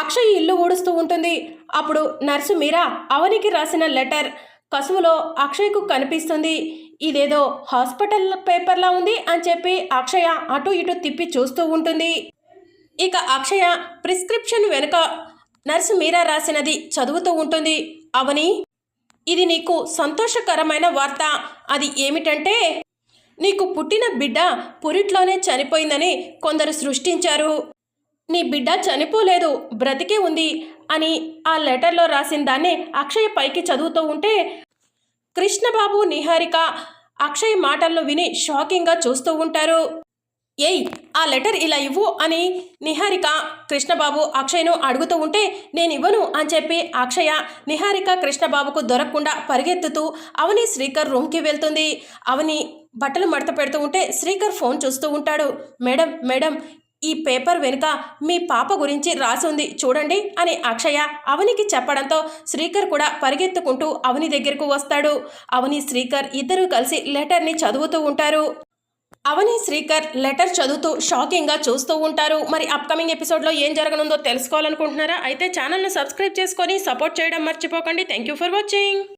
అక్షయ్ ఇల్లు ఊడుస్తూ ఉంటుంది. అప్పుడు నర్సు మీరా అవనికి రాసిన లెటర్ కసువులో అక్షయ్కు కనిపిస్తుంది. ఇదేదో హాస్పిటల్ పేపర్లా ఉంది అని చెప్పి అక్షయ అటు ఇటు తిప్పి చూస్తూ ఉంటుంది. ఇక అక్షయ ప్రిస్క్రిప్షన్ వెనుక నర్సు మీరా రాసినది చదువుతూ ఉంటుంది. అవని ఇది నీకు సంతోషకరమైన వార్త. అది ఏమిటంటే నీకు పుట్టిన బిడ్డ పురిట్లోనే చనిపోయిందని కొందరు సృష్టించారు. నీ బిడ్డ చనిపోలేదు బ్రతికే ఉంది అని ఆ లెటర్లో రాసిన దాన్ని అక్షయ్ పైకి చదువుతూ ఉంటే కృష్ణబాబు నిహారిక అక్షయ్ మాటలను విని షాకింగ్గా చూస్తూ ఉంటారు. ఏయ్ ఆ లెటర్ ఇలా ఇవ్వు అని నిహారిక కృష్ణబాబు అక్షయ్ను అడుగుతూ ఉంటే నేను ఇవ్వను అని చెప్పి అక్షయ నిహారిక కృష్ణబాబుకు దొరకకుండా పరిగెత్తుతూ అవని శ్రీకర్ రూమ్కి వెళ్తుంది. అవని బట్టలు మడత పెడుతూ ఉంటే శ్రీకర్ ఫోన్ చూస్తూ ఉంటాడు. మేడం మేడం ఈ పేపర్ వెనుక మీ పాప గురించి రాసి ఉంది చూడండి అని అక్షయ అవనికి చెప్పడంతో శ్రీకర్ కూడా పరిగెత్తుకుంటూ అవని దగ్గరకు వస్తాడు. అవని శ్రీకర్ ఇద్దరూ కలిసి లెటర్ని చదువుతూ ఉంటారు. అవని శ్రీకర్ లెటర్ చదువుతూ షాకింగ్గా చూస్తూ ఉంటారు. మరి అప్కమింగ్ ఎపిసోడ్లో ఏం జరగనుందో తెలుసుకోవాలనుకుంటున్నారా? అయితే ఛానల్ను సబ్స్క్రైబ్ చేసుకొని సపోర్ట్ చేయడం మర్చిపోకండి. Thank you for watching.